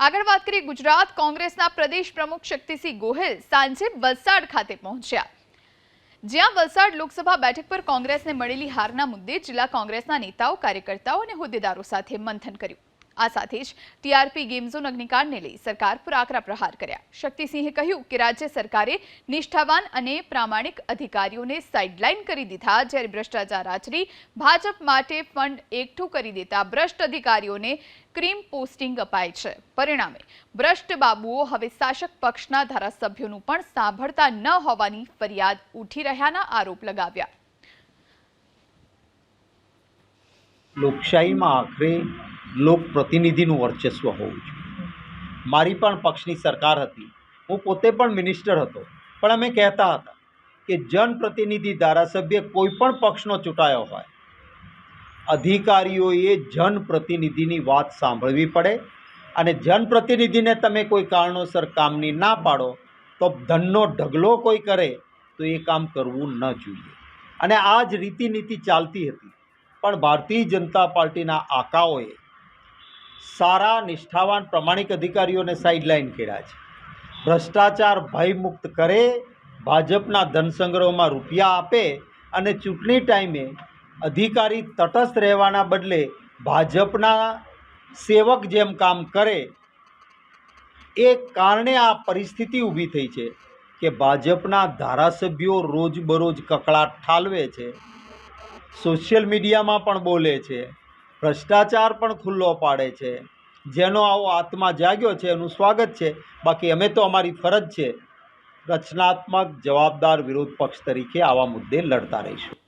આગળ વાત કરીએ ગુજરાત કોંગ્રેસના પ્રદેશ પ્રમુખ શક્તિસિંહ ગોહિલ સાંજે વલસાડ ખાતે પહોંચ્યા. જ્યાં વલસાડ લોકસભા બેઠક પર કોંગ્રેસને મળેલી હારના મુદ્દે જિલ્લા કોંગ્રેસના નેતાઓ, કાર્યકર્તાઓ અને હોદ્દેદારો સાથે મંથન કર્યું. આ સાથે જ ટીઆરપી ગેમ ઝોન અગ્નિકાંડને લઈ સરકાર પર આકરા પ્રહાર કર્યા. શક્તિસિંહે કહ્યું કે રાજ્ય સરકારે નિષ્ઠાવાન અને પ્રામાણિક અધિકારીઓને સાઇડલાઇન કરી દીધા, જ્યારે ભ્રષ્ટાચાર આચરી, ભાજપ માટે ફંડ એકઠું કરી દેતા ભ્રષ્ટ અધિકારીઓને ક્રીમ પોસ્ટિંગ અપાય છે. પરિણામે, ભ્રષ્ટ બાબુઓ હવે શાસક પક્ષના ધારાસભ્યોનું પણ સાંભળતા ન હોવાની ફરિયાદ ઉઠી રહ્યાના આરોપ લગાવ્યા. લોકશાહીમાં આખરે લોકપ્રતિનિધિનું વર્ચસ્વ હોવું જોઈએ. મારી પણ પક્ષની સરકાર હતી. હું પોતે પણ મિનિસ્ટર હતો. પણ અમે કહેતા હતા કે જનપ્રતિનિધિ ધારાસભ્ય કોઈ પણ પક્ષનો ચૂંટાયો હોય. અધિકારીઓએ જનપ્રતિનિધિની વાત સાંભળવી પડે અને જનપ્રતિનિધિને તમે કોઈ કારણોસર કામની ના પાડો તો ધનનો ઢગલો કોઈ કરે તો એ કામ કરવું ન જોઈએ. અને આ જ રીતિનીતિ ચાલતી હતી. પણ ભારતીય જનતા પાર્ટીના આકાઓએ સારા, નિષ્ઠાવાન, પ્રમાણિક અધિકારીઓને સાઇડલાઇન કર્યા છે. ભ્રષ્ટાચાર ભયમુક્ત કરે, ભાજપના ધનસંગ્રહમાં રૂપિયા આપે અને ચૂંટણી ટાઈમે અધિકારી તટસ્થ રહેવાના બદલે ભાજપના સેવક જેમ કામ કરે, એ કારણે આ પરિસ્થિતિ ઊભી થઈ છે કે ભાજપના ધારાસભ્યો રોજબરોજ કકળાટ ઠાલવે છે. સોશિયલ મીડિયામાં પણ બોલે છે. ભ્રષ્ટાચાર પણ ખુલ્લો પાડે છે. જેનો આવો આત્મા જાગ્યો છે, એનું સ્વાગત છે. બાકી અમે તો અમારી ફરજ છે. રચનાત્મક જવાબદાર વિરોધ પક્ષ તરીકે આવા મુદ્દે લડતા રહીશું.